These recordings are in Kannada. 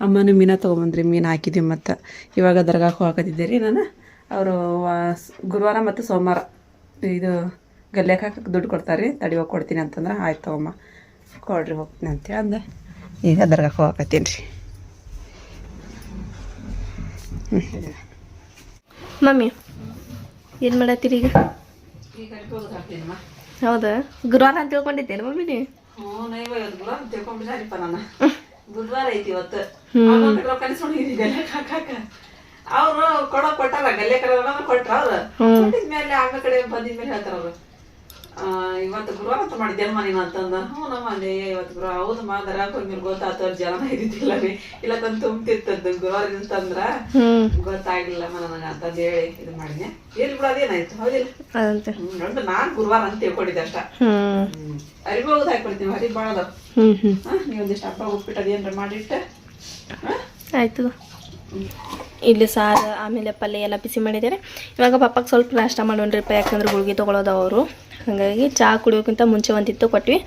ಅಮ್ಮನೂ ಮೀನ ತೊಗೊಂಬಂದ್ರಿ ಮೀನು ಹಾಕಿದ್ದೀವಿ ಮತ್ತು. ಇವಾಗ ದರ್ಗಾಕ್ಕೆ ಹೋಗಕತ್ತಿದ್ದೆ ರೀ ನಾನು. ಅವರು ಗುರುವಾರ ಮತ್ತು ಸೋಮವಾರ ಇದು ಗಲ್ಯಾಕ ಹಾಕಕ್ಕೆ ದುಡ್ಡು ಕೊಡ್ತಾರೆ ರೀ ತಡಿ ಹೋಗಿ ಕೊಡ್ತೀನಿ ಅಂತಂದ್ರೆ ಆಯ್ತು ತಗೊಮ್ಮ. ಕೊಡ್ರಿ ಹೋಗ್ತೀನಿ ಅಂತೇಳಿ ಅಂದೆ. ಈಗ ದರ್ಗಾಕ್ಕೆ ಹೋಗಕತ್ತೀನಿ ರೀ. ಮಮ್ಮಿ ಏನು ಮಾಡತ್ತೀರಿ ಈಗ? ಹೌದಾ? ಗುರುವಾರ ಅಂತ ತಿಳ್ಕೊಂಡಿದ್ದೇನೆ ಮಮ್ಮಿ ನೀ ಬುಧವಾರ ಐತಿ ಇವತ್ತು. ಅವ್ರು ಕೊಡೋ ಕೊಟ್ಟಾರ ಗಲ್ಲೆ ಕಡೆ ಕೊಟ್ರ ಅವ್ರು. ಕೊಟ್ಟಿದ್ಮೇಲೆ ಆಗ ಕಡೆ ಬಂದಿದ್ಮೇಲೆ ಹೇಳ್ತಾರ ಅವ್ರು. ಇವತ್ತು ಗುರುವಾರ ಅಂತ ಜನ್ಮ ನೀನು ಅಂತಂದ. ಹ್ಞೂ ನಮ್ಮ ಅಂದೆ ಇವತ್ತು ಗುರು ಹೌದು ಮಾದರ ದರಾಕ್ ಹೋಗ್ಮೇಲೆ ಗೊತ್ತಾತು ಅವ್ರ ಜನ ಇದ್ದಿಲ್ಲ ರೀ ಇಲ್ಲ ತಂದು ತುಂಬ್ತಿತ್ತದ್ದು ಗುರುವಾರ ಅಂತಂದ್ರ. ಗೊತ್ತಾಗ್ಲಿಲ್ಲ ನನಗ ಅಂತಂದ್ ಹೇಳಿ ಇದು ಮಾಡಿದ್ನೆ. ಏನ್ ಬಿಡ ಅದೇನಾಯ್ತು? ಹೌದಿಲ್ಲ? ಹ್ಮ್ ನಾನ್ ಗುರುವಾರ ಅಂತ ತಿಳ್ಕೊಂಡಿದ್ದೆ ಅಷ್ಟ. ಅರಿವಿ ಹೋಗುದು ಹಾಕೊಡ್ತೀನಿ ಹರಿ ಭಾಳ ಅದಾವ ಹ್ಞೂ ಹ್ಞೂ ನೀವು ಒಂದಿಷ್ಟು ಹಬ್ಬ ಉಪ್ಪಿಟ್ಟು ಅದೇನ್ರ ಮಾಡಿಟ್ಟ? ಆಯ್ತು. ಇಲ್ಲಿ ಸಾರು ಆಮೇಲೆ ಪಲ್ಯ ಎಲ್ಲ ಬಿಸಿ ಮಾಡಿದ್ದಾರೆ. ಇವಾಗ ಪಪ್ಪಗೆ ಸ್ವಲ್ಪ ನಾಷ್ಟ ಮಾಡೋಣ್ರಿಪ್ಪ ಯಾಕಂದ್ರೆ ಗುಳ್ಗಿ ತೊಗೊಳೋದು ಅವರು. ಹಾಗಾಗಿ ಚಹಾ ಕುಡಿಯೋಕ್ಕಿಂತ ಮುಂಚೆ ಒಂದಿತ್ತು ಕೊಟ್ವಿ.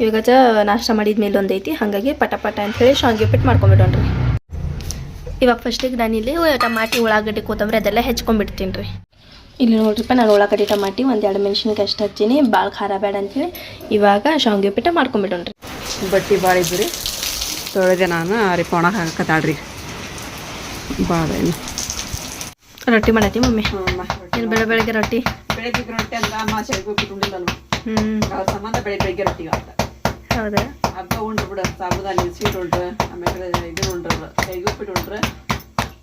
ಇವಾಗ ಚ ನಾಷ್ಟ ಮಾಡಿದ ಮೇಲೆ ಒಂದೈತಿ ಹಾಗಾಗಿ ಪಟಪಟ ಪಟ ಅಂತ ಹೇಳಿ ಶಾವಿಗೆ ಉಪ್ಪಿಟ್ಟು ಮಾಡ್ಕೊಂಬಿಡೋಣ್ರಿ ಇವಾಗ ಫಸ್ಟಿಗೆ ನಾನಿಲ್ಲಿ ಟಮಾಟಿ, ಉಳ್ಳಾಗಡ್ಡಿ, ಕೊತ್ತಂಬರಿ ಅದೆಲ್ಲ ಹೆಚ್ಕೊಂಡ್ಬಿಡ್ತೀನಿ ರೀ. ಇಲ್ಲಿ ನೋಡ್ರಿಪ್ಪ ನಾನು ಉಳ್ಳಾಗಡ್ಡಿ, ಟಮಾಟಿ ಒಂದು ಎರಡು ಮೆಣಸಿನ್ಕಾಯಿ ಅಷ್ಟು ಹಚ್ಚೀನಿ. ಭಾಳ ಖಾರ ಬೇಡ ಅಂತೇಳಿ ಇವಾಗ ಶಾವಿಗೆ ಉಪ್ಪಿಟ್ಟು ಮಾಡ್ಕೊಂಬಿಡೋಣ್ರಿ ಬಟ್ಟಿ ಭಾಳ ಇದ್ರಿ. ತೊಳೆದೆ ನಾನು. ರೀ ಪೊಣ ಹಾಕತ್ತಾಳ್ರಿ ಏನು ರೊಟ್ಟಿ ಮಾಡತ್ತಿ ಮಮ್ಮಿ? ಏನು ಬೆಳೆ ಬೆಳಗ್ಗೆ ರೊಟ್ಟಿ? ಬೆಳಗ್ಗೆ ರೊಟ್ಟಿ ಅಂತ ಅಮ್ಮ ಉಂಡಿಲ್ಲ ಹ್ಞೂ ಅವ್ರ ಸಂಬಂಧ ಬೆಳಗ್ಗೆ ಬೆಳಗ್ಗೆ ರೊಟ್ಟಿ ಹೌದಾ? ಹಬ್ಬ ಉಂಡ್ರು ಬಿಡ ಸಾಬುದಾನಿ ಸ್ವೀಟ್ ಉಂಡ್ರ ಆಮೇಲೆ ಇದು ಉಂಡ್ರ ಸೆಳಗು ಉಪ್ಪಿಟ್ಟು ಉಂಡ್ರೆ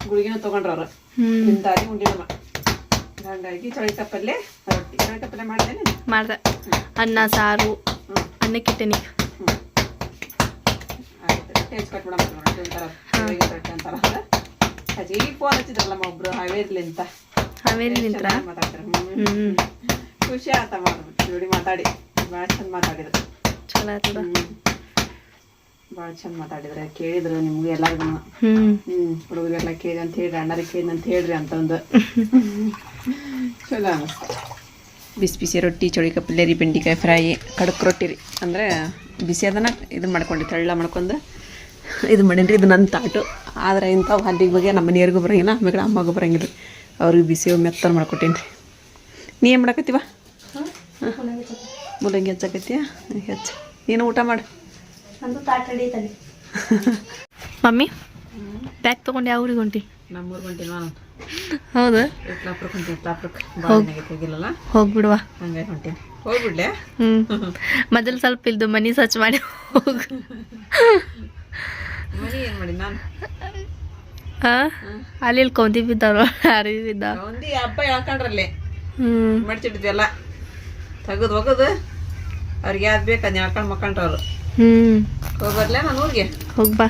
ಗುಳಿಗೆನ ತಗೊಂಡ್ರ ಅವ್ರು ಹ್ಞೂ ಇಂತಾರಿ ಉಂಡಿಲ್ಲಮ್ಮ ಚಳಿ ತಪ್ಪಲ್ಲೆ ರೊಟ್ಟಿ. ಚಳಿ ಪಲ್ಯ ಮಾಡ್ದೇನೆ ಮಾಡ್ದೆ. ಅನ್ನ ಸಾರು ಅನ್ನ ಅನ್ನಕ್ಕಿಟ್ಟೆನಿ ಹ್ಞೂ ಆಯ್ತು. ಟೇಸ್ಟ್ ಕಟ್ ಮಾಡಮ್ಮ. ಅಂತಾರ ಅಂತಾರ ಈಗ ಫೋನ್ ಹಚ್ಚಿದ್ರಲ್ಲಮ್ಮ ಒಬ್ರು ಹಾವೇರಿಲಿಂತ. ಹಾವೇರಿ ನಿಂತ್ರ ಮಾತಾಡ್ತಾರೆ. ಹ್ಞೂ ಖುಷಿ ಆತ ಮಾಡ್ಬಿಟ್ಟು ಜೋಡಿ ಮಾತಾಡಿ. ಭಾಳ ಚಂದ ಮಾತಾಡಿದ್ರು. ಚಲೋ ಆತದ ಭಾಳ ಚಂದ ಮಾತಾಡಿದ್ರೆ. ಕೇಳಿದ್ರು ನಿಮ್ಗೆ ಎಲ್ಲಾರ್ಗು ಹ್ಞೂ ಹ್ಮ್. ಹುಡುಗರೆಲ್ಲ ಕೇಳಿ ಅಂತ ಹೇಳಿ ಅಣ್ಣರಿಗೆ ಕೇಳಿ ಅಂತ ಹೇಳ್ರಿ ಅಂತಂದು. ಚಲೋ ಅನಿಸ್ತು. ಬಿಸಿ ಬಿಸಿ ರೊಟ್ಟಿ ಚೌಳಿಕಾಯಿ ಪಲ್ಯ ರೀ ಬೆಂಡಿಕಾಯಿ ಫ್ರೈ ಕಡಕ್ ರೊಟ್ಟಿ ರೀ. ಅಂದ್ರೆ ಬಿಸಿ ಅದನ್ನ ಇದು ಮಾಡ್ಕೊಂಡು ತಳ್ಳ ಮಾಡ್ಕೊಂಡು ಇದು ಮಾಡೀನಿ ಇದು ನನ್ನ ತಾಟು. ಆದರೆ ಇಂಥವು ಹಲ್ಲಿಗೆ ಬಗ್ಗೆ ನಮ್ಮ ಮನೆಯವ್ರಿಗೂ ಬರೋಂಗಿಲ್ಲ ಆಮೇಲೆ ಅಮ್ಮಗೂ ಬರೋಂಗಿಲ್ಲ. ರೀ ಅವ್ರಿಗೆ ಬಿಸಿ ಮೆತ್ತನ ಮಾಡ್ಕೊಟ್ಟೀನಿ ರೀ ನೀ ಏನು ಮಾಡಕತ್ತೀವ? ಮೂಲಂಗಿ ಹೆಚ್ಚಾಕತ್ತೀಯ? ಹೆಚ್ಚು. ನೀನು ಊಟ ಮಾಡು. ಮಮ್ಮಿ ಬ್ಯಾಗ್ ತೊಗೊಂಡು ಯಾವ ಊರಿಗೆ ಹೊಂಟಿ? ನಮ್ಮೂರು ನಾನು? ಹೌದು? ಇಟ್ಲಾಪುರಕ್ಕೆ ಹೊಂಟಿ ಇಟ್ಲಾಪುರಕ್ಕೆ ಭಾಳ ದಿನಾಗೈತೆ ಹೋಗಿಲ್ಲಲ್ಲ ಹೋಗ್ಬಿಡುವ. ಹಂಗಾಗಿ ಹೊಂಟೀನಿ. ಹೋಗ್ಬಿಡ್ಲೆ? ಹ್ಞೂ ಮೊದಲು ಸ್ವಲ್ಪ ಇಲ್ದು ಮನಿ ಸ್ವಚ್ಛ ಮಾಡಿ ಹೋಗು. ನಾನು ಅಲ್ಲಿ ಇಲ್ಲಿ ಕೊಂದಿ ಬಿದ್ದಾರ ಅರಿವಿ ಬಿದ್ದ ಕೊಂದಿ ಹಬ್ಬ ಹೇಳ್ಕೊಂಡ್ರಲ್ಲಿ ಹ್ಞೂ ಮಡ್ಚಿಟ್ಟಿದ್ವಲ್ಲ ತೆಗೆದು ಒಗದು ಅವ್ರಿಗೆ ಯಾವ್ದು ಬೇಕು ಅದನ್ನ ಹೇಳ್ಕೊಂಡು ಮಕ್ಕಂಡ್ರು ಹ್ಮ್. ಹೋಗ್ಬರ್ಲೆ ನಾನು ಊರಿಗೆ? ಹೋಗ್ಬಾ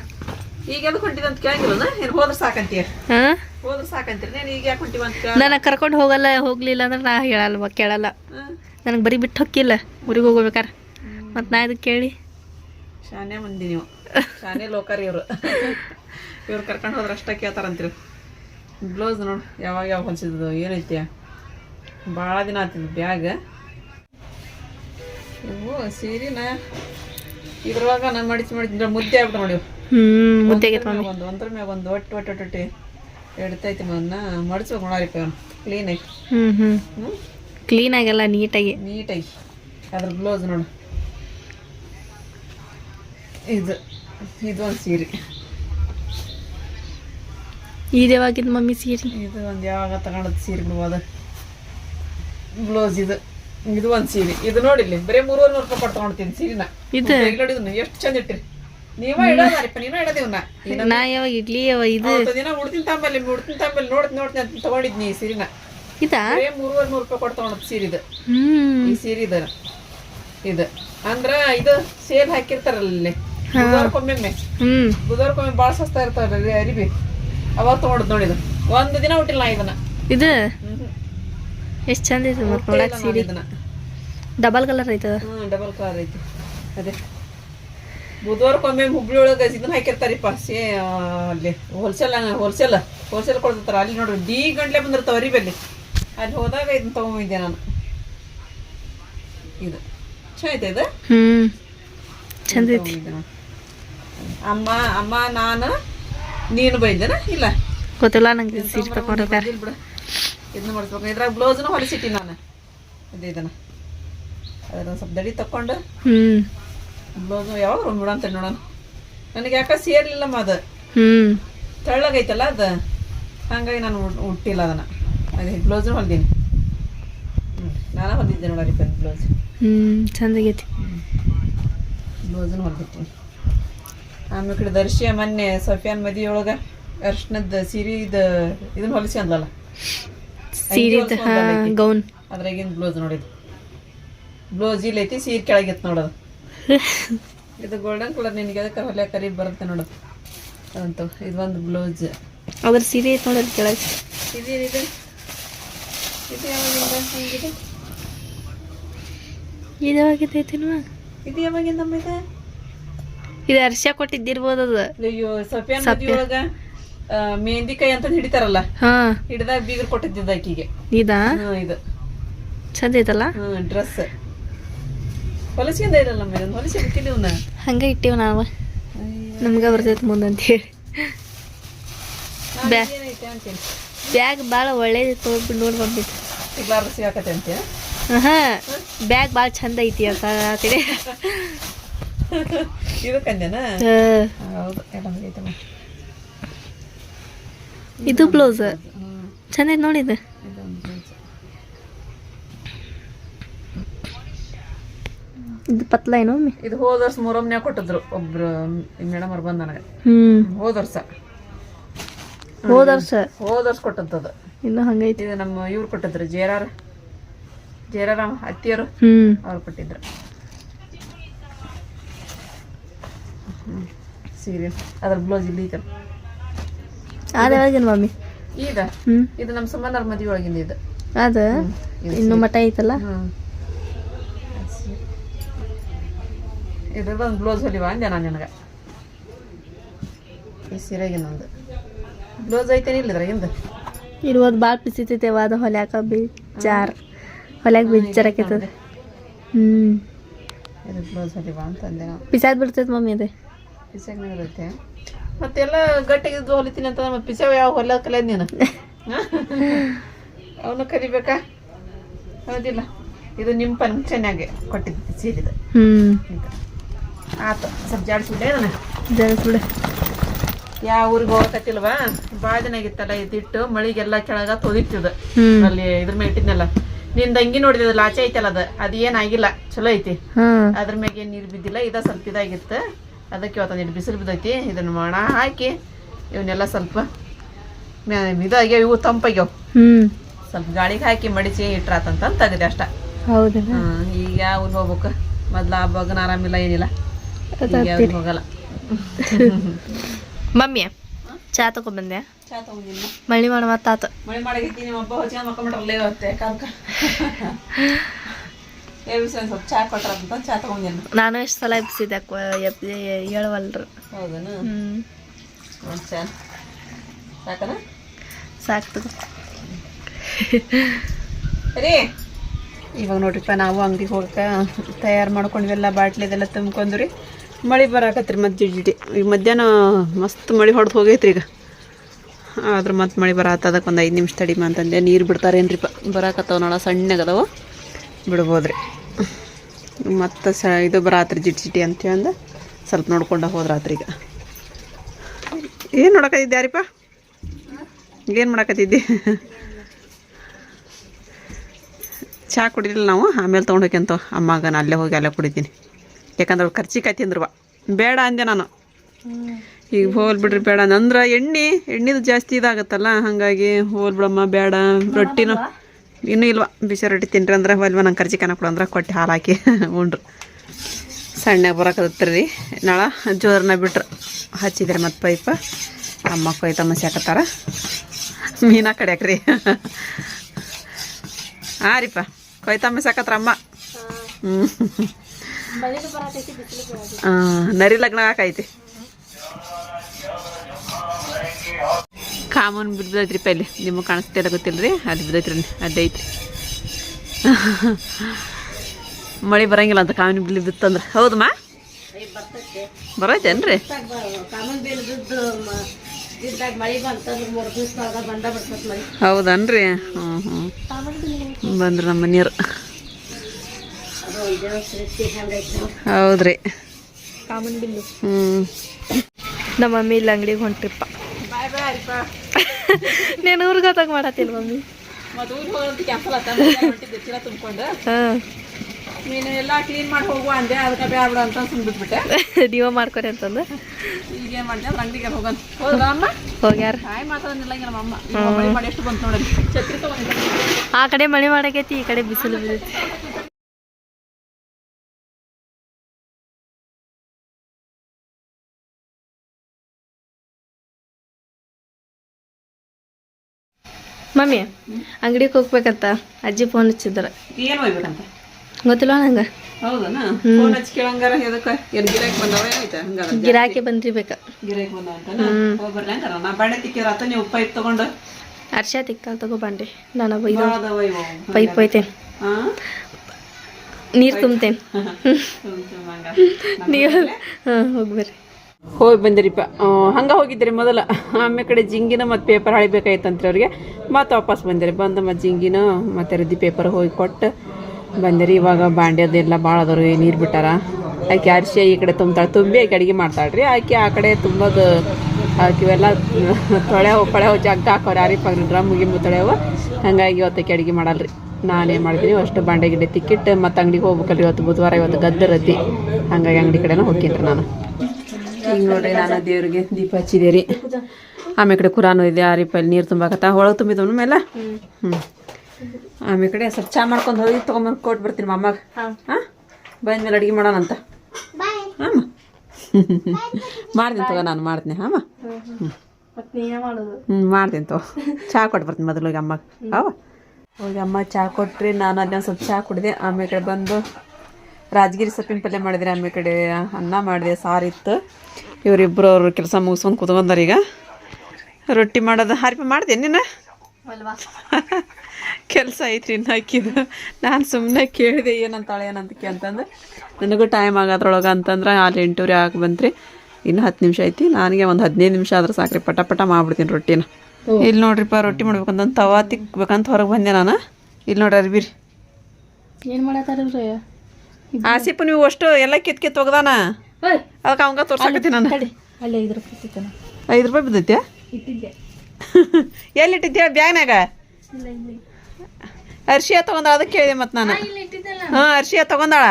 ಈಗ ಎದಕ್ಕೆ ಹೊಂಟಿದಂತ ಅಂತ ಕೇಳಂಗಿಲ್ಲ ಏನು ಹೋದ್ರೆ ಸಾಕಂತೀಯ? ಹಾಂ ಹೋದ್ರೆ ಸಾಕಂತೀರಿ ನಾನು ಈಗ ಯಾಕೆ ಹೊಂಟಿವ ಅಂತ ನನಗೆ ಕರ್ಕೊಂಡು ಹೋಗಲ್ಲ ಹೋಗ್ಲಿಲ್ಲ ಅಂದ್ರೆ ನಾ ಹೇಳಲ್ವ ಕೇಳಲ್ಲ. ನನಗೆ ಬರೀ ಬಿಟ್ಟು ಹೊಕ್ಕಿಲ್ಲ. ಊರಿಗೆ ಹೋಗ್ಬೇಕಾರೆ. ಮತ್ತೆ ನಾ ಇದಕ್ಕೆ ಕೇಳಿ? ಶಾನೆ ಮಂದಿ ನೀವು. ಶಾನೆ ಲೋಕರ್ ಇವರು. ಇವ್ರು ಕರ್ಕೊಂಡು ಹೋದ್ರೆ ಅಷ್ಟ ಕೇಳ್ತಾರಂತೀರಿ. ಬ್ಲೌಸ್ ನೋಡು ಯಾವಾಗ ಯಾವಾಗ ಹೊಲಿಸಿದ್ದು ಏನೈತಿ ಭಾಳ ದಿನ ಆತಿದ್ದು ಬ್ಯಾಗ್. ಇವು ಸೀರಿನ? ಇದ್ರೊಳಗ ನಾನು ಮಡಿಸಿ ಮಾಡಿದ್ರೆ ಮುದ್ದೆ ಆಗ್ಬಿಟ್ಟು ನೋಡಿ ಒಂದು ಒಂದ್ರ ಮ್ಯಾಗ ಒಂದು ಒಟ್ಟು ಒಟ್ಟು ಒಟ್ಟು ಒಟ್ಟಿ ಎಡ್ತೈತಿ ಮನ್ನ ಮಡಿಸ್ಬೇಕು ನೋಡಲಿಕ್ಕೆ ಕ್ಲೀನ್ ಹ್ಞೂ ಹ್ಞೂ ಹ್ಞೂ ಕ್ಲೀನಾಗೆಲ್ಲ ನೀಟಾಗಿ. ನೀಟಾಗಿ. ಅದ್ರ ಬ್ಲೌಸ್ ನೋಡು. ಇದು. ಇದೊಂದು ಸೀರೆ. ಇದು ಯಾವಾಗಿದ್ದು ಮಮ್ಮಿ ಸೀರೆ? ಇದು ಒಂದು ಯಾವಾಗ ತಗೊಂಡದ್ದು ಸೀರೆ ಬಿಡ್ಬೋದು ಬ್ಲೌಸ್ ಇದು. ಇದು ಒಂದು ಸೀರೆ. ಇದು ನೋಡಿಲ್ಲಿ ಬರೀ ಮೂರುವರೆ ನೂರು ರೂಪಾಯಿ ತಗೊಂಡ್ತೀನಿ ಸೀರೆನ. ಇದು? ನೋಡಿದ್ನು ಎಷ್ಟು ಚಂದ ಇಟ್ಟಿರಿ. ನೀವ ಇಡೋದಾರಿಪ್ಪ ನೀನು ಇಡೋದಿವ್ನ ನಾ ಯಾವಾಗ ಇಡ್ಲಿ ಯಾವ ಇದು? ದಿನ ಉಡ್ತೀನ್ ತಾಂಬಲ್ಲಿ ಉಡ್ತೀನಿ ತಾಂಬಲ್ಲಿ ನೋಡ್ತೀನಿ ನೋಡ್ತೀನಿ ಅಂತ ತಗೊಂಡಿದ್ನಿ ಈ ಸೀರೆನ. ಇದಾ? ಬರೀ ಮೂರುವರೆ ನೂರು ರೂಪಾಯಿ ಕೊಟ್ಟು ತಗೊಂಡದ್ ಸೀರೆ ಇದು. ಈ ಸೀರೆ ಇದು ಇದು. ಅಂದ್ರ ಇದು ಸೇಲ್ ಹಾಕಿರ್ತಾರಲ್ಲಿ ಬುಧವಾರಕ್ಕೊಮ್ಮೆ ಹ್ಮ್. ಬುಧವಾರಕ್ಕೊಮ್ಮೆ ಭಾಳ ಸಸ್ತಾ ಇರ್ತಾವ್ರಿ ಅರಿಬಿ. ಅವಾಗ ತಗೊಂಡದ್ ನೋಡಿದು ಒಂದು ದಿನ ಹುಟ್ಟಿಲ್ಲ ನಾ ಇದನ್ನ. ಇದು? ಹ್ಮ್. ಎಷ್ಟು ಚಂದ ಐತೆ ಮತ್ತು ನೋಡಕ್ಕೆ ಸೀರೆ. ಇದನ್ನ. ಡಬಲ್ ಕಲರ್ ಐತದ? ಹ್ಮ್ ಡಬಲ್ ಕಲರ್ ಐತಿ. ಅದೇ. ಬುಧವಾರಕ್ಕೊಮ್ಮೆ ಹುಬ್ಳಿ ಒಳಗೆ ಇದನ್ನ ಹಾಕಿರ್ತಾರಿಪ್ಪ. ಸೇ ಅಲ್ಲಿ ಹೋಲ್ಸೇಲ್ ಹೋಲ್ಸೇಲ್ ಹೋಲ್ಸೇಲ್ ಕೊಡ್ತಿರ್ತಾರ. ಅಲ್ಲಿ ನೋಡ್ರಿ ಡಿ ಗಂಟ್ಲೆ ಬಂದಿರ್ತಾವ ಅರಿಬಿ ಅಲ್ಲಿ. ಹೋದಾಗ ಇದನ್ನ ತಗೊಂಡಿದ್ದೆ ನಾನು. ಇದು. ಚೆನ್ನಾಗೈತೆ ಇದು? ಹ್ಞೂ ಚಂದ ಐತಿ. ಅಮ್ಮ ಅಮ್ಮ ನಾನು ನೀನು ಬೈದೇನ? ಇಲ್ಲ. ಗೊತ್ತಿಲ್ಲ ನಂಗೆ ಸೀರೆ ತಗೊಂಡಿದ್ದಾರೆ. ಬಿಡ. ಇದನ್ನ ಮಾಡಿಸ್ಬೇಕು. ಇದ್ರಾಗ ಬ್ಲೌಸ್ನ ಹೊಲಿಸಿಟ್ಟಿ ನಾನು. ಅದೇ ಇದನ್ನ. ಅದನ್ನ ಸ್ವಲ್ಪ ದಡಿ ತಕೊಂಡು ಹ್ಞೂ ಬ್ಲೌಸ್ ಯಾವಾಗ ಬಿಡಂತ ನೋಡೋಣ. ನನಗೆ ಯಾಕೆ ಸೇರ್ಲಿಲ್ಲಮ್ಮ ಅದು. ಹ್ಞೂ ತೆಳ್ಳಗೈತಲ್ಲ ಅದು. ಹಂಗಾಗಿ ನಾನು ಹುಟ್ಟಿಲ್ಲ ಅದನ್ನ. ಅದೇ ಬ್ಲೌಸ್ ಹೊಲ್ದೀನಿ. ಹ್ಞೂ ನಾನು ಹೊಲ್ದಿದ್ದೆ ನೋಡರಿ ಬ್ಲೌಸ್. ಹ್ಞೂ ಚಂದಾಗೈತಿ ಬ್ಲೌಸ್ನು ಹೊಲ್ದಿರ್ತೀನಿ. ಆಮೇಲೆ ಕಡೆ ದರ್ಶಿಯ ಮೊನ್ನೆ ಸಫಿಯಾನ್ ಮದಿಯೊಳಗ ಅರ್ಶನದ ಸೀರೆದ ಇದನ್ನ ಹೊಲಿಸಿ ಅಂದ್ಲಲ್ಲ? ಸೀರೆದು ಗೌನ್. ಅದ್ರಾಗಿನ ಬ್ಲೌಸ್ ನೋಡಿದ್ದು ಬ್ಲೌಸ್ ಇಲ್ಲ ಐತಿ ಸೀರೆ ಕೆಳಗಿತ್ತು ನೋಡೋದು. ಇದು ಗೋಲ್ಡನ್ ಕಲರ್ ನಿನಗೆ ಅದಕ್ಕೆ ಹೊಲೆ ಕರಿ ಬರುತ್ತೆ ನೋಡೋದು. ಅಂತ ಇದು ಒಂದು ಬ್ಲೌಸ್. ಅದ್ರ ಸೀರೆ ಐತೆ ನೋಡೋದು ಕೆಳಗೆ. ಇದೇನಿದೆ? ಇದು ಯಾವಾಗಿಂದ ಹಂಗಿದೆ? ಇದು ಯಾವಾಗೈತೈತಿಲ್ವ ಇದು ಯಾವಾಗಿಂದ ಇದು ಇದು ಅರ್ಶ ಕೊಟ್ಟಿದ್ದಿರ್ಬೋದು ಅದು. ಅಯ್ಯೋ ಸಫಿಯಾನ್ ಮದುವೆ ಒಳಗ ಆ, ಮೆಹಂದಿ ಕೈ ಅಂತ ಹಿಡಿತಾರಲ್ಲ? ಹಾಂ. ಹಿಡ್ದಾಗ ಬೀಗರ್ ಕೊಟ್ಟಿದ್ದ ಆಕಿಗೆ. ಇದಾ? ಹ್ಮ್ ಇದು. ಚಂದ ಐತಲ್ಲ? ಡ್ರೆಸ್. ಹೊಲಸಿಂದ ಇರಲ್ಲ ಮೇಡಮ್ ಹೊಲಸಿ ಬಿಟ್ಟಿಲ್ಲ ಇವನ್ನ ಹಂಗೆ ಇಟ್ಟೇವು ನಾವು. ನಮ್ಗೆ ಬರ್ತೈತೆ ಮುಂದೆ ಅಂತೇಳಿ ಬ್ಯಾ ಏನೈತೆ ಅಂತೀನಿ. ಬ್ಯಾಗ್ ಭಾಳ ಒಳ್ಳೇದು ತೊಗೊಂಡ್ಬಿಟ್ಟು ನೋಡಿ ಬಂದ್ಬಿಟ್ಟು ಸಿಗ್ಲಾರ್ದ ಸಿಗಾಕತ್ತೆ ಅಂತೀಯ? ಹಾಂ ಬ್ಯಾಗ್ ಭಾಳ ಚಂದ ಐತಿ ಅಂತ ಹೇಳ್ತೀರಿ ಇದು ಬ್ಲೌಸ್ ಚೆನ್ನಾಗಿ ನೋಡಿದೆ. ಇದು ಪತ್ಲ ಏನೋ ಇದು ಹೋದ ವರ್ಷ ಮೂರೊಮ್ಮನೆ ಕೊಟ್ಟಿದ್ರು. ಒಬ್ರು ಮೇಡಮ್ ಅವ್ರು ಬಂದ ನನಗೆ. ಹ್ಮ್. ಹೋದ ವರ್ಷ. ಹೋದ ವರ್ಷ. ಹೋದ ವರ್ಷ ಕೊಟ್ಟಂತದ್ದು ಇನ್ನೂ ಹಂಗೈತಿ. ಇದು ನಮ್ಮ ಇವ್ರು ಕೊಟ್ಟಿದ್ರು ಜೇರಾರ್. ಜೇರಾರ ಅತ್ತಿಯರು ಅವ್ರು ಕೊಟ್ಟಿದ್ರು ಹ್ಮ್. ಸೀರೆ. ಅದ್ರ ಬ್ಲೌಸ್ ಇಲ್ಲಿ ಐತೆ ಅದು ಯಾವಾಗಿನ ಮಮ್ಮಿ ಈಗ ಇದು? ನಮ್ಮ ಸುಮ್ಮನವ್ರ ಮದುವೆ ಒಳಗಿಂದ ಇದು. ಅದು? ಇನ್ನು ಮಠ ಐತಲ್ಲ? ಹ್ಮ್. ಇದು ಒಂದು ಬ್ಲೌಸ್ ಹೊಲಿವ ಅಂದೆ ನಾನು ನಿನಗೆ. ಈ ಸೀರೆಗಿನೊಂದು ಬ್ಲೌಸ್ ಐತೇನಿಲ್ಲ ಇದ್ರಾಗಿಂದ ಇರುವುದು ಭಾಳ ಪಿಸಿತೈತೆ ಅದು ಹೊಲ್ಯಾಕ ಬೇಜಾರ್ ಹೊಲ್ಯಾಕ ಬೇಜಾರಾಕೈತದ ಹ್ಞೂ ಇದು ಬ್ಲೌಸ್ ಹೊಲಿವ ಅಂತ ಅಂದೆ ನಾವು ಪಿಸಾದ್ ಬಿಡ್ತೈತೆ ಮಮ್ಮಿ ಅದು. ಪಿಸಾಗ ಇರುತ್ತೆ. ಮತ್ತೆಲ್ಲ ಗಟ್ಟಿಗಿದ್ದು ಹೊಲಿತೀನಿ ಅಂತ ಮತ್ತೆ ಪಿಸಾವ ಯಾವ ಹೊಲ ಕಲಿಯೋದು ನೀನು? ಅವನು ಕರಿಬೇಕಾ ಹೌದಿಲ್ಲ. ಇದು ನಿಮ್ಮ ಫಂಕ್ಷನ್ಯಾಗೆ ಕೊಟ್ಟಿದ್ದು ಸೀರಿದು. ಆತು. ಸ್ವಲ್ಪ ಜಾಡಿಸ್ಬಿಟ್ಟೆ ನಾನು ಜಾಡಿಸ್ಬಿಡೆ ಯಾವ ಊರಿಗೆ ಹೋಗಕತ್ತಿಲ್ವಾ? ಭಾಳ ದಿನ ಆಗಿತ್ತಲ್ಲ ಇದಿಟ್ಟು ಮಳಿಗೆಲ್ಲ ಕೆಳಗ ಹ್ಞೂ ಅಲ್ಲಿ ಇದ್ರ ಮೇಲೆ ಇಟ್ಟಿದ್ನಲ್ಲ. ನಿಂದ ಅಂಗಿ ನೋಡಿದ ಲಾಚೆ ಐತಲ್ಲ ಅದು. ಅದು ಏನಾಗಿಲ್ಲ ಚಲೋ ಐತಿ. ಅದ್ರ ಮ್ಯಾಗ ಏನು ನೀರು ಬಿದ್ದಿಲ್ಲ ಇದ ಸ್ವಲ್ಪ ಇದಾಗಿತ್ತು. ಅದಕ್ಕೆ ಇವತ್ತು ನೀರು ಬಿಸಿಲು ಬಿದ್ದೈತಿ ಇದನ್ನ ಮಾಡ ಹಾಕಿ ಇವನ್ನೆಲ್ಲ ಸ್ವಲ್ಪ ಇದಾಗ್ಯಾವ ಇವು ತಂಪಾಗ್ಯಾವ. ಸ್ವಲ್ಪ ಗಾಳಿಗೆ ಹಾಕಿ ಮಡಿಸಿ ಇಟ್ರಾತಂತ ತೆಗ್ದೆ ಅಷ್ಟ. ಹೌದ. ಈಗ ಅವ್ರು ಹೋಗ್ಬೇಕ. ಮೊದ್ಲು ಆ ಬಗ್ಗನ ಆರಾಮಿಲ್ಲ ಏನಿಲ್ಲ. ಹೋಗಲ್ಲ. ಮಮ್ಮಿ ಚಾ ತಗೊಂಡ್ಬಂದೆ ಚಾ ತಗೊಂಡಿಲ್ಲ. ಮಳ್ಳಿ ಮಾಡ ಮತ್ತಾತ ಮಳಿ ಮಾಡಾಕೈತಿ ನಿಮ್ಮ ಹಬ್ಬ ಕಾಕ ಮಕ್ಕೊಂಬಿಟ್ರಲ್ಲ ಇವತ್ತೆ ಕಾಲ್ಕ ಸ್ವಲ್ಪ ಚಾ ಚಾ ನಾನು ಎಷ್ಟು ಸಲ ಎಬ್ಸಿದ್ದೆ ಹೇಳವಲ್ರು ಹೌದನ? ಒಂದು ಚಾ. ಸಾಕನ? ಸಾಕು ತಗೋ. ರೀ ಇವಾಗ ನೋಡ್ರಿಪ್ಪ ನಾವು ಅಂಗಡಿಗೆ ಹೋಗಕ್ಕೆ ತಯಾರು ಮಾಡ್ಕೊಂಡ್ವೆಲ್ಲ ಬಾಟ್ಲಿದೆಲ್ಲ ತುಂಬ್ಕೊಂಡ್ರಿ ಮಳೆ ಬರಾಕತ್ರಿ ಮತ್ತೆ ಜಿಡಿ ಜಿಡಿ ಈಗ ಮಧ್ಯಾಹ್ನ ಮಸ್ತ್ ಮಳೆ ಹೊಡೆದು ಹೋಗೈತ್ರಿ ಈಗ. ಆದ್ರೆ ಮತ್ತೆ ಮಳೆ ಬರಾತದಕ್ಕೆ ಅದಕ್ಕೆ ಒಂದು ಐದು ನಿಮಿಷ ತಡಿಮ ಅಂತಂದೆ. ನೀರು ಬಿಡ್ತಾರೇನ್ರಿಪ್ಪ ಬರಾಕತ್ತವ ನೋಡ ಸಣ್ಣಗದವ ಬಿಡ್ಬೋದ್ರಿ. ಮತ್ತು ಸ ಇದು ಬರಾತ್ರಿ ಜಿಟಿ ಜಿಟಿ ಅಂತ ಅಂದು, ಸ್ವಲ್ಪ ನೋಡ್ಕೊಂಡು ಹೋದ್ರಾತ್ರಿ ಈಗ ಏನು ನೋಡಕತ್ತಿದ್ದೆ ಯಾರಿಪ್ಪ ಏನು ಮಾಡಕತ್ತಿದ್ದಿ? ಚಹಾ ಕುಡಿಲಿಲ್ಲ ನಾವು, ಆಮೇಲೆ ತೊಗೊಂಡು ಹೋಗ್ಯಂತ ಅಮ್ಮಗ ನಾನು ಅಲ್ಲೇ ಹೋಗಿ ಅಲ್ಲೇ ಕುಡಿತೀನಿ. ಯಾಕಂದ್ರೆ ಅವ್ರು ಖರ್ಚಿಕಾಯಿ ಅಂದ್ರವ ಬೇಡ ಅಂದೆ ನಾನು. ಈಗ ಹೋಲ್ ಬಿಡ್ರಿ, ಬೇಡ ಅಂದೆ. ಅಂದ್ರೆ ಎಣ್ಣೆ, ಎಣ್ಣೆದು ಜಾಸ್ತಿ ಇದಾಗತ್ತಲ್ಲ, ಹಾಗಾಗಿ ಹೋಲ್ ಬಿಡಮ್ಮ, ಬೇಡ. ರೊಟ್ಟಿನೂ ಇನ್ನೂ ಇಲ್ವಾ? ಬಿಸಿ ರೊಟ್ಟಿ ತಿನ್ರಿ ಅಂದ್ರೆ ಹೊಲ್ವ ನಂಗೆ ಖರ್ಚಿಕಾನ ಕೊಡು ಅಂದ್ರೆ ಕೊಟ್ಟು ಹಾಲು ಹಾಕಿ ಉಂಡ್ರು. ಸಣ್ಣ ಬರಕತ್ತಿರಿ ರೀ. ನಾಳ ಜೋರನ್ನ ಬಿಟ್ರೆ ಹಚ್ಚಿದ್ರೆ ಮತ್ತು ಪೈಪ. ಅಮ್ಮ ಕೊಯ್ತಮ್ಮ ಸಾಕತ್ತಾರ. ಮೀನಾ ಕಡ್ಯಾಕ್ರಿ ಹಾಂ ರೀಪ ಕೊಯ್ತಮ್ಮ ಸಾಕತ್ರ ಅಮ್ಮ. ಹ್ಞೂ ನರಿ ಲಗ್ನ ಆಕೈತಿ. ಕಾಮನ್ ಬಿದ್ದೈತ್ರಿ ಪೈಲೆ ನಿಮಗೆ ಕಾಣಿಸ್ತಿಲ್ಲ ಗೊತ್ತಿಲ್ಲ ರೀ ಅದು ಬಿದ್ದೈತ್ರಿ ಅದೈತ್ರಿ ಮಳೆ ಬರಂಗಿಲ್ಲ ಅಂತ ಕಾಮನ್ ಬಿಲ್ ಬಿತ್ತಂದ್ರೆ. ಹೌದಮ್ಮ ಬರೈತೇನ್ರಿ ಹೌದನ್ರಿ? ಹ್ಞೂ ಹ್ಞೂ ಬಂದ್ರು ನಮ್ಮ ಮನೆಯವ್ರು. ಹೌದ್ರಿ. ಹ್ಞೂ ನಮ್ಮ ಮಮ್ಮಿ ಇಲ್ಲಿ ಅಂಗಡಿಗೆ ಹೊಂಟ್ರಿಪ್ಪ ನೀನು ಊರಿಗೆ ಹೋದಾಗ ಮಾಡತ್ತೀನಿ ಮಮ್ಮಿ. ಮತ್ತು ಊರಿಗೆ ಹೋಗೋದು ಕ್ಯಾನ್ಸಲ್ ಆತ ಚೀಲ ತುಂಬ್ಕೊಂಡು. ನೀನು ಎಲ್ಲ ಕ್ಲೀನ್ ಮಾಡಿ ಹೋಗುವ ಅಂದೆ ಅದಕ್ಕೆ ಬೇಡ ಅಂತ ಸುಮ್ಮನೆ ಬಿಟ್ಬಿಟ್ಟೆ ನೀವ ಮಾಡ್ಕೊರಿ ಅಂತಂದು. ಈಗ ಏನು ಮಾಡಿದೆ ಅಂಗಡಿಗೆ ಹೋಗೋಣ. ಹೌದಾ ಅಮ್ಮ? ಹೋಗ್ಯಾರ. ಹಾಯ್ ಮಾತಾಡೋದಿಲ್ಲ ಈಗ ನಮ್ಮ ಅಮ್ಮ ಮಾಡಿ ಎಷ್ಟು ಬಂತು ನೋಡಿ ಛತ್ರಿ ತಗೊಂಡಿದ್ದೆ ಆ ಕಡೆ ಮಳೆ ಮಾಡಕೈತಿ ಈ ಕಡೆ ಬಿಸಿಲು ಬೀಳೈತಿ. ಮಮ್ಮಿ ಅಂಗಡಿಗೆ ಹೋಗ್ಬೇಕಂತ ಅಜ್ಜಿ ಫೋನ್ ಹಚ್ಚಿದ್ರ. ಏನು ಹೋಗ್ಬೇಕಂತ ಗೊತ್ತಿಲ್ಲ ನಂಗೆ. ಹೌದನ? ಫೋನ್ ಹಚ್ಚಿ ಕೇಳಂಗಾರ ಎದಕ್ಕೆ? ಏನು ಗಿರಾಕಿ ಬಂದವ ಹಂಗಾರ ಗಿರಾಕಿ ಬಂದವ ನಾ ಬಾಂಡೆ ತಿಕ್ಕಿರ ನೀವು ಪೈಪ್ ತಗೊಂಡು? ಅರ್ಶ ತಿಕ್ಕಾಲ್ ತಗೋ ಬಂಡೆ. ನಾನು ಇದು ಪೈಪ್ ಒಯ್ತೇನೆ. ನೀರು ತುಂಬ್ತೇನೆ. ನೀವು ಹಾಂ ಹೋಗ್ಬರ್ರಿ ಹೋಗಿ ಬಂದಿರಿಪ್ಪ ಹಂಗೆ ಹೋಗಿದ್ರಿ ಮೊದಲ. ಆಮೇಲೆ ಕಡೆ ಜಿಂಗಿನ ಮತ್ತು ಪೇಪರ್ ಹಳಿಬೇಕಾಯ್ತಂತ್ರಿ ಅವ್ರಿಗೆ. ಮತ್ತೆ ವಾಪಸ್ ಬಂದಿರಿ. ಬಂದು ಮತ್ತು ಜಿಂಗಿನ ಮತ್ತು ರದ್ದಿ ಪೇಪರ್ ಹೋಗಿ ಕೊಟ್ಟು ಬಂದಿರಿ. ಇವಾಗ ಬಾಂಡ್ಯದೆಲ್ಲ ಭಾಳ ಅದವ್ರಿ, ನೀರು ಬಿಟ್ಟಾರ. ಆಕೆ ಅರಿಶಿ ಈ ಕಡೆ ತುಂಬ್ತಾಳೆ. ತುಂಬಿ ಆಕೆ ಅಡುಗೆ ಮಾಡ್ತಾಳ್ರಿ. ಆಕೆ ಆ ಕಡೆ ತುಂಬೋದು ಆಕಿವೆಲ್ಲ ತೊಳೆ ಪಳೆ ಜಗ್ಗ ಹಾಕೋರಿ ಆರಿಪ್ಪ ಡ್ರಮ್ ಗಿಮ್ಮು ತೊಳೆವು ಹಂಗಾಗಿ ಇವತ್ತಕ್ಕೆ ಅಡುಗೆ ಮಾಡಲ್ರಿ. ನಾನೇನು ಮಾಡಿದ್ದೀನಿ ಅಷ್ಟು ಬಾಂಡೆ ಗಿಡ್ಡೆ ತಿಕ್ಕಿಟ್ಟು ಮತ್ತು ಅಂಗಡಿಗೆ ಹೋಗ್ಬೇಕಲ್ರಿ ಇವತ್ತು ಬುಧವಾರ, ಇವತ್ತು ಗದ್ದೆ ರದ್ದಿ. ಹಂಗಾಗಿ ಅಂಗಡಿ ಕಡೆನ ಹೋಗ್ತೀನಿ ನಾನು. ಈಗ ನೋಡ್ರಿ ನಾನು ದೇವ್ರಿಗೆ ದೀಪ ಹಚ್ಚಿದೆ ರೀ ಆಮೇಲೆ ಕಡೆ ಕುರಾನು ಇದೆ ಆ ರೀಪಲ್ಲಿ ನೀರು ತುಂಬಾಕತ್ತ ಒಳಗೆ ತುಂಬಿದವನ ಮೇಲೆ ಹ್ಞೂ ಆಮೇಲೆ ಕಡೆ ಸ್ವಲ್ಪ ಚಾ ಮಾಡ್ಕೊಂಡು ಹೋಗಿ ತೊಗೊಂಬಂದು ಕೊಟ್ಟು ಬರ್ತೀನಿ ಮಮ್ಮಗೆ ಹಾಂ. ಬಂದ ಮೇಲೆ ಅಡುಗೆ ಮಾಡೋಣಂತ ಹಾಂ ಮಾಡ್ತೀನಿ ತಗೋ ನಾನು ಮಾಡ್ತೀನಿ. ಹಾಂ ಹ್ಞೂ ಹ್ಞೂ ಮಾಡ್ತೀನಿ ತಗೋ. ಚಾ ಕೊಟ್ಟು ಬರ್ತೀನಿ ಮೊದಲು ಹೋಗಿ ಅಮ್ಮಗೆ. ಹೋಗಿ ಅಮ್ಮ ಚಾ ಕೊಟ್ರಿ ನಾನು ಅದನ್ನ ಸ್ವಲ್ಪ ಚಾ ಕುಡಿದೆ ಆಮೇಲೆ ಕಡೆ ಬಂದು ರಾಜಗಿರಿ ಸೊಪ್ಪಿನ ಪಲ್ಯ ಮಾಡಿದ್ರೆ ಆಮೇಲೆ ಕಡೆ ಅನ್ನ ಮಾಡಿದೆ ಸಾರಿತ್ತು ಇವರಿಬ್ಬರು ಅವರು ಕೆಲಸ ಮುಗಿಸ್ಕೊಂಡು ಕುತ್ಕೊಂಡಾರ ಈಗ. ರೊಟ್ಟಿ ಮಾಡೋದು ಹಾರಿಪ ಮಾಡಿದೆ ನೀನು? ಕೆಲಸ ಐತ್ರಿ ಇನ್ನು ಹಾಕಿದ್ದು. ನಾನು ಸುಮ್ಮನೆ ಕೇಳಿದೆ ಏನಂತಾಳೆ ಏನಂತ ಅಂತಂದು. ನನಗೂ ಟೈಮ್ ಆಗೋದ್ರೊಳಗೆ ಅಂತಂದ್ರೆ ಅಲ್ಲಿ ಎಂಟೂವರೆ ಆಗಿ ಬಂತ್ರಿ. ಇನ್ನು ಹತ್ತು ನಿಮಿಷ ಐತಿ. ನನಗೆ ಒಂದು ಹದಿನೈದು ನಿಮಿಷ ಆದ್ರೆ ಸಾಕ್ರಿ. ಪಟ ಪಟ ಮಾಡ್ಬಿಡ್ತೀನಿ ರೊಟ್ಟಿನ. ಇಲ್ಲಿ ನೋಡ್ರಿಪ್ಪ ರೊಟ್ಟಿ ಮಾಡ್ಬೇಕಂತ ತವಾ ತಿಕ್ಬೇಕಂತ ಹೊರಗೆ ಬಂದೆ ನಾನು. ಇಲ್ಲಿ ನೋಡ್ರಿ ಅರ್ಬಿರಿ. ಏನು ಮಾಡತ್ತಾರಲ್ರಿ ಆಸಿಪ ನೀವು ಅಷ್ಟು ಎಲ್ಲ ಕಿತ್ ಕಿತ್ ಒಗ್ದಾನ ಅದಕ್ಕೆ ಅವಂಗ ತೋರ್ಸಕತ್ತಿ ನಾನು. ಐದು ರೂಪಾಯಿ ಇಟ್ಟಿತ್ತೇನ ಐದು ಎಲ್ಲಿ ಬ್ಯಾಗ್ನಾಗ? ಅರ್ಶಿಯ ತಗೊಂಡ ಅದಕ್ಕೆ ಕೇಳಿದೆ ಮತ್ತೆ ನಾನು. ಹಾಂ ಅರ್ಶಿಯ ತಗೊಂಡಾಳ.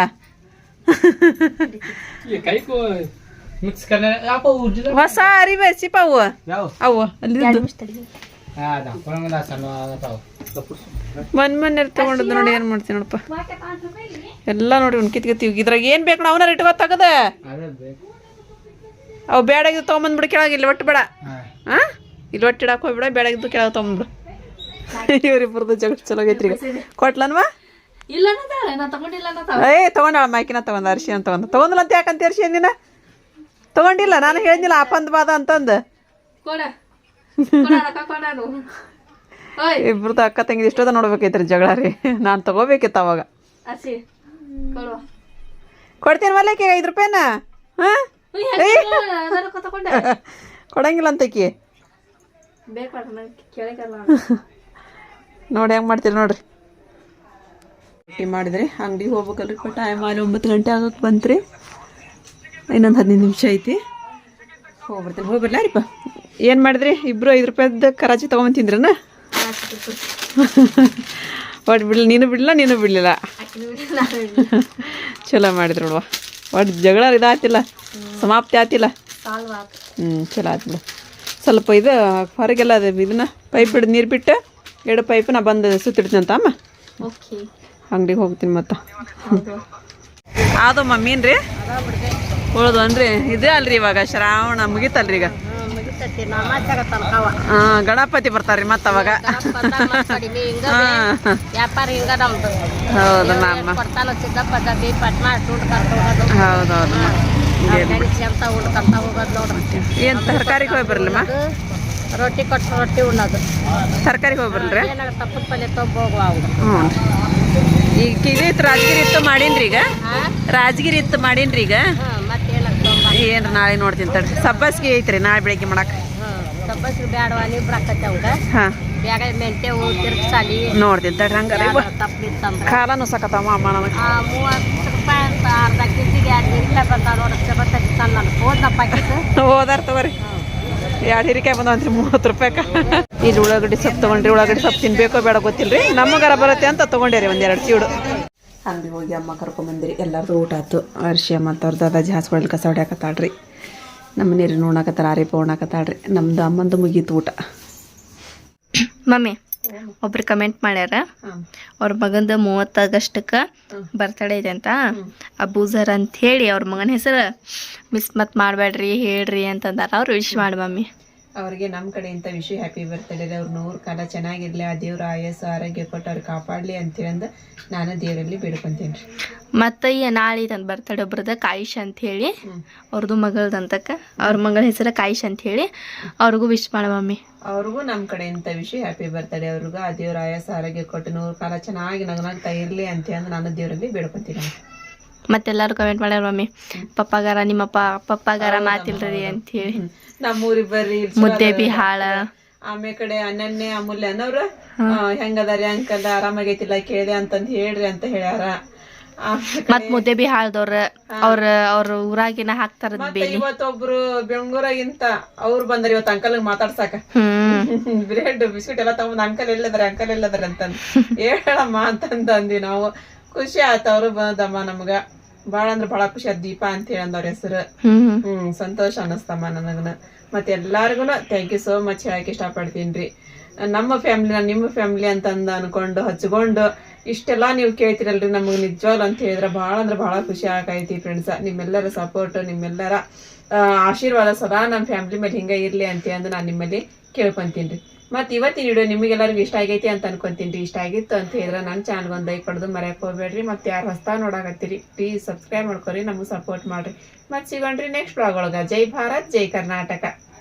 ಹೊಸ ಅರಿವೆ ಸಿಪ್ಪ ಅವು. ಅವು ಅಲ್ಲಿ ಮನ್ ಮನೇಲಿ ತಗೊಂಡದ್ ನೋಡಿ ಏನು ಮಾಡ್ತೀನಿ ನೋಡಪ್ಪ. ಎಲ್ಲ ನೋಡಿ ಒಂದು ಕಿತ್ಕತ್ತೀವಿ ಇದ್ರಾಗ ಏನು ಬೇಕು ಅವನ ರೇಟ್ ಗೊತ್ತಾಗದ? ಅವು ಬೇಡಾಗಿದ್ದು ತೊಗೊಂಬಂದ್ಬಿಡು ಕೆಳಗೆ ಇಲ್ಲಿ ಒಟ್ಟು ಬೇಡ. ಹಾಂ. ಇಲ್ಲಿ ಒಟ್ಟು ಇಡಕ್ಕೆ ಹೋಗ್ಬೇಡ ಬೇಡಾಗಿದ್ದು ಕೆಳಗೆ ತಗೊಂಬಿಡು ಇವರಿಬ್ಬರದು ಜಗತ್ ಚಲೋ ಆಗೈತ್ರಿ ಕೊಟ್ಲನ್ವಾ? ಏ ತಗೊಂಡಾಳ ಮೈಕಿನ ತಗೊಂಡ ಅರ್ಶಿನ ತಗೊಂಡ. ತಗೊಂಡಲ್ಲ ಅಂತ ಯಾಕಂತ ಅರ್ಶಿನ ನೀನ? ತಗೊಂಡಿಲ್ಲ ನಾನು ಹೇಳಿದ್ನಿಲ್ಲ ಅಪ್ಪಂದ ಬಾದ ಅಂತಂದು. ಇಬ್ರದ್ದು ಅಕ್ಕ ತಂಗಿದ ಇಷ್ಟೊತ್ತ ನೋಡ್ಬೇಕೈತ್ರಿ ಜಗಳ ರೀ. ನಾನು ತಗೋಬೇಕಿತ್ತು ಅವಾಗ. ಕೊಡ್ತೀನಿ ಮಲ್ಲಕ್ಕೆ ಐದು ರೂಪಾಯಿನ. ಹಾಂ? ಕೊಡಂಗಿಲ್ಲ ಅಂತಕಿ ನೋಡಿ ಹೆಂಗೆ ಮಾಡ್ತೀರಿ ನೋಡ್ರಿ. ರೊಟ್ಟಿ ಮಾಡಿದ್ರಿ ಅಂಗಡಿಗೆ ಹೋಗ್ಬೇಕಲ್ರಿ ಟೈಮ್ ಅಲ್ಲಿ ಒಂಬತ್ತು ಗಂಟೆ ಆಗಕ್ಕೆ ಬಂತ್ರಿ. ಇನ್ನೊಂದು ಹದಿನೈದು ನಿಮಿಷ ಐತಿ. ಹೋಗ್ಬರ್ತೀನಿ ಹೋಗ್ಬರ್ಲಾರಿಪ್ಪ ಏನು ಮಾಡಿದ್ರಿ? ಇಬ್ಬರು ಐದು ರೂಪಾಯ್ದು ಕರಾಚಿ ತೊಗೊಂಬಂದು ತಿಂದ್ರನ? ಒಟ್ಟು ಬಿಡ್ಲಿ ನೀನು ಬಿಡಲಿಲ್ಲ? ನೀನು ಬಿಡಲಿಲ್ಲ. ಚಲೋ ಮಾಡಿದ್ರು ನೋಡುವ. ಒಟ್ಟು ಜಗಳ ಇದಾತಿಲ್ಲ ಸಮಾಪ್ತಿ ಆತಿಲ್ಲ. ಹ್ಞೂ ಚಲೋ ಆಯ್ತು ಬಿಡು. ಸ್ವಲ್ಪ ಇದು ಹೊರಗೆಲ್ಲ ಅದು ಇದನ್ನ ಪೈಪ್ ಹಿಡಿದು ನೀರು ಬಿಟ್ಟು ಎರಡು ಪೈಪ್ ನಾ ಬಂದು ಸುತ್ತಿಡ್ತೀನಿ ಅಮ್ಮ? ಅಂಗಡಿಗೆ ಹೋಗ್ತೀನಿ ಮತ್ತೆ. ಆದಮ್ಮ ಮೀನು ರೀ ಉಳ್ದನ್ರಿ ಇದೇ ಅಲ್ರಿ ಇವಾಗ ಶ್ರಾವಣ ಮುಗಿತಲ್ರಿ ಈಗ. ಹಾಂ ಗಣಪತಿ ಬರ್ತಾರ್ರಿ ಮತ್ತ ಅವಾಗ. ವ್ಯಾಪಾರ ಹಿಂಗ ನಮ್ದು. ಹೌದು ನಮ್ಮ ಕೊಡ್ತಾನ ಸಿದ್ದಪ್ಪ ಡಬ್ಬಿ ಪಟ್ನ ಉಂಡ್ಕಂತ ಹೌದು ಹೌದೌದು ಅಂತ ಉಂಡ್ಕಂತ ಹೋಗೋದು ನೋಡ್ರಿ. ಏನು ತರಕಾರಿಗೆ ಹೋಗಿ ಬರ್ಲಿ ಮಾ? ರೊಟ್ಟಿ ಕೊಟ್ಟು ರೊಟ್ಟಿ ಉಣ್ಣೋದು. ತರಕಾರಿ ಹೋಗಿ ಬರಲ್ರಿ? ಏನಾಗ ತಪ್ಪದ ಪಲ್ಯ ತೊಗೊಂಡು ಹೋಗುವ ಹ್ಞೂ. ಈಗ ಇದು ರಾಜಗಿರಿ ಇತ್ತು ಮಾಡೀನ್ರಿ ಈಗ? ರಾಜಗಿರಿ ಇತ್ತು ಮಾಡೀನ್ರಿ ಈಗ? ಹಾಂ ಮತ್ತೇನಾಗ ತೊಗೊಂಬ ಏನು ನಾಳೆ ನೋಡ್ತೀನಿ ತಡ್ರಿ. ಸಬ್ಬಸ್ಗೆ ಐತ್ರಿ ನಾಳೆ ಬೆಳಿಗ್ಗೆ ಮಾಡಕ್ಕೆ ತಪ್ಪಸ್ರು ಬ್ಯಾಡವ ನೀವು ಅವಂಗ? ಹಾ. ಬ್ಯಾಗ ಮೆಂಟೆವು ತಿರ್ಗ್ಸಾಲಿ. ನೋಡ್ತೀನಿ ತಡ್ರಿ ಹಂಗಾರೆ ತಪ್ಪಿತ್ತಂದ್ರ ಕಾಲ ನುಸಕತ್ತಮ್ಮ ಅಮ್ಮ ನನಗೆ. ಮೂವತ್ತು ರೂಪಾಯಿ ಅಂತ ಅರ್ಧ ಕೆಜಿಗೆ ಎರಡು ಹಿರಿಕಾಯಿ ಬಂದ ನೋಡಿ ಪ್ಯಾಕೆಟ್ ಹೋದಾರ ತಗೋರಿ. ಎರಡು ಹಿರಿಕಾಯಿ ಬಂದವಂತ್ರಿ ಮೂವತ್ತು ರೂಪಾಯಿಕ. ಇಲ್ಲಿ ಉಳ್ಳಾಗಡ್ಡಿ ಸೊಪ್ಪು ತಗೊಂಡ್ರಿ. ಉಳ್ಳಾಗಡ್ಡಿ ಸೊಪ್ಪು ತಿನ್ಬೇಕೋ ಬೇಡ ಗೊತ್ತಿಲ್ರಿ. ನಮಗಾರ ಬರುತ್ತೆ ಅಂತ ತೊಗೊಂಡಿರಿ ಒಂದೆರಡು ಚೀಡು. ಅಂಗಡಿ ಹೋಗಿ ಅಮ್ಮ ಕರ್ಕೊಂಬಂದಿರಿ. ಎಲ್ಲರದು ಊಟ ಆಯ್ತು. ಅರ್ಶಿ ಮತ್ತು ಅವ್ರದ್ದು ಅದ ಜಾಸ್ಕೊಳ್ ಕಸ ಹೊಡ್ಯಾಕತ್ತಾಳ್ರಿ. ನಮ್ಮ ನೀರು ನೋಡಾಕತ್ತಾರ ಆರಿಪ ಉಣ್ಣಾಕತ್ತಾಳ್ರಿ ನಮ್ದು ಅಮ್ಮಂದು ಮುಗೀತು ಊಟ. ಮಮ್ಮಿ ಒಬ್ರು ಕಮೆಂಟ್ ಮಾಡ್ಯಾರ. ಅವ್ರ ಮಗಂದ ಮೂವತ್ತು ಆಗಸ್ಟಕ್ಕೆ ಬರ್ತಡೇ ಇದೆ ಅಂತ. ಅಬೂಜರ್ ಅಂತ ಹೇಳಿ ಅವ್ರ ಮಗನ ಹೆಸರು ಮಿಸ್ ಮತ್ ಮಾಡಬೇಡ್ರಿ ಹೇಳ್ರಿ ಅಂತಂದಾರ. ಅವ್ರು ವಿಶ್ ಮಾಡಿ ಮಮ್ಮಿ. ಅವ್ರಿಗೆ ನಮ್ಮ ಕಡೆಯಿಂದ ವಿಶ್ ಹ್ಯಾಪಿ ಬರ್ತಡೇ ಅವ್ರು ನೂರು ಕಾಲ ಚೆನ್ನಾಗಿರಲಿ ಆ ದೇವ್ರ ಆಯಸ್ಸು ಆರೋಗ್ಯ ಕೊಟ್ಟು ಅವ್ರು ಕಾಪಾಡಲಿ ಅಂತೇಳಂದು ನಾನು ದೇವರಲ್ಲಿ ಬೇಡ್ಕೊಂತೀನಿ ರೀ. ಮತ್ತು ಈ ನಾಳೆ ತಂದು ಬರ್ತಡೇ ಒಬ್ರದ ಕಾಯಿಶ್ ಅಂತ ಹೇಳಿ. ಅವ್ರದ್ದು ಮಗಳದಂತಕ್ಕ ಅವ್ರ ಮಗಳ ಹೆಸರು ಕಾಯಿಶ್ ಅಂತ ಹೇಳಿ. ಅವ್ರಿಗೂ ವಿಶ್ ಮಾಡ ಮಮ್ಮಿ. ಅವ್ರಿಗೂ ನಮ್ಮ ಕಡೆಯಿಂದ ವಿಶ್ ಹ್ಯಾಪಿ ಬರ್ತಡೇ ಅವ್ರಿಗೂ ಆ ದೇವ್ರ ಆಯಸ್ಸು ಆರೋಗ್ಯ ಕೊಟ್ಟು ನೂರು ಕಾಲ ಚೆನ್ನಾಗಿ ನಗನಾಗ್ತಾ ಇರಲಿ ಅಂತ ಅಂದು ನಾನು ದೇವರಲ್ಲಿ ಬೇಡ್ಕೊಂತೀನಿ ಮತ್ತೆಲ್ಲರೂ ಕಮೆಂಟ್ ಮಾಡ್ಯಾರ ಮಮ್ಮಿ ಪಪ್ಪಗಾರ ನಿಮ್ಮಪ್ಪ ಪಪ್ಪಗಾರ ಮಾತಿಲ್ರಿ ಅಂತ ಹೇಳಿ ನಮ್ಮೂರಿ ಬರ್ರಿ ಮುದ್ದೆ ಬಿ ಹಾಳ ಆಮೇ ಕಡೆ ಅನನ್ಯ ಅಮೂಲ್ಯ ಅನ್ನೋರು ಹೆಂಗದಾರಿ ಅಂಕಲ್ ಆರಾಮಾಗೈತಿಲ್ಲ ಕೇಳಿದೆ ಅಂತಂದ್ ಹೇಳ್ರಿ ಅಂತ ಹೇಳ್ಯಾರ. ಮತ್ ಮುದ್ದೆ ಬಿ ಹಾಳ್ದವ್ರ ಅವ್ರ ಅವ್ರ ಊರಾಗಿನ ಹಾಕ್ತಾರ ಇವತ್ತೊಬ್ರು ಬೆಂಗಳೂರಾಗಿಂತ ಅವ್ರು ಬಂದ್ರ ಇವತ್ತು ಅಂಕಲ್ ಮಾತಾಡ್ಸಾಕ. ಬ್ರೆಡ್ ಬಿಸ್ಕಿಟ್ ಎಲ್ಲ ತಗೊಂಡ್ ಅಂಕಲ್ ಎಲ್ಲದ್ರ ಅಂಕಲ್ ಎಲ್ಲದ್ರ ಅಂತಂದ್. ಹೇಳಮ್ಮ ಅಂತಂದ್ ಅಂದಿ ನಾವು. ಖುಷಿ ಆಯ್ತು ಅವ್ರು ಬಂದಮ್ಮ ನಮ್ಗ. ಬಾಳ ಅಂದ್ರ ಬಾಳ ಖುಷಿ ಆಯ್ತು ದೀಪಾ ಅಂತ ಹೇಳಿ ಅಂದವ್ರ ಹೆಸರು. ಹ್ಮ್ ಸಂತೋಷ ಅನಸ್ತಮ್ಮ ನನಗನ. ಮತ್ತೆ ಎಲ್ಲಾರ್ಗು ಥ್ಯಾಂಕ್ ಯು ಸೋ ಮಚ್ ಹೇಳಕ್ ಇಷ್ಟಪಡ್ತೀನಿ. ನಮ್ಮ ಫ್ಯಾಮಿಲಿ ನಿಮ್ಮ ಫ್ಯಾಮಿಲಿ ಅಂತಂದು ಅನ್ಕೊಂಡು ಹಚ್ಕೊಂಡು ಇಷ್ಟೆಲ್ಲ ನೀವು ಕೇಳ್ತಿರಲ್ರಿ ನಮಗೆ ನಿಜವಾಗ್ಲು ಅಂತ ಹೇಳಿದ್ರೆ ಭಾಳ ಅಂದ್ರೆ ಭಾಳ ಖುಷಿ ಆಗೈತಿ ಫ್ರೆಂಡ್ಸ್ ನಿಮ್ಮೆಲ್ಲರ ಸಪೋರ್ಟ್ ನಿಮ್ಮೆಲ್ಲರ ಆಶೀರ್ವಾದ ಸದಾ ನಮ್ಮ ಫ್ಯಾಮಿಲಿ ಮೇಲೆ ಹಿಂಗ ಇರ್ಲಿ ಅಂತ ಅಂದು ನಾನು ನಿಮ್ಮಲ್ಲಿ ಕೇಳ್ಕೊಂತೀನಿ. ರೀ ಮತ್ತು ಇವತ್ತಿನ ವಿಡಿಯೋ ನಿಮಗೆಲ್ಲರಿಗೂ ಇಷ್ಟ ಆಗೈತಿ ಅಂತ ಅನ್ಕೊಂತೀನಿ. ಇಷ್ಟ ಆಗಿತ್ತು ಅಂತ ಹೇಳಿದ್ರೆ ನನ್ನ ಚಾನಲ್ ಒಂದು ಲೈಕ್ ಕೊಡೋದು ಮರ್ಯಾಕೆ ಹೋಗ್ಬೇಡ್ರಿ. ಮತ್ತು ಯಾರು ಹೊಸ್ತಾ ನೋಡಾಕತ್ತೀರಿ ಪ್ಲೀಸ್ ಸಬ್ಸ್ಕ್ರೈಬ್ ಮಾಡ್ಕೊರಿ, ನಮಗೆ ಸಪೋರ್ಟ್ ಮಾಡ್ರಿ. ಮತ್ತೆ ಸಿಗೋಣ್ರಿ ನೆಕ್ಸ್ಟ್ ಬ್ಲಾಗ್ ಜೈ ಭಾರತ್, ಜೈ ಕರ್ನಾಟಕ.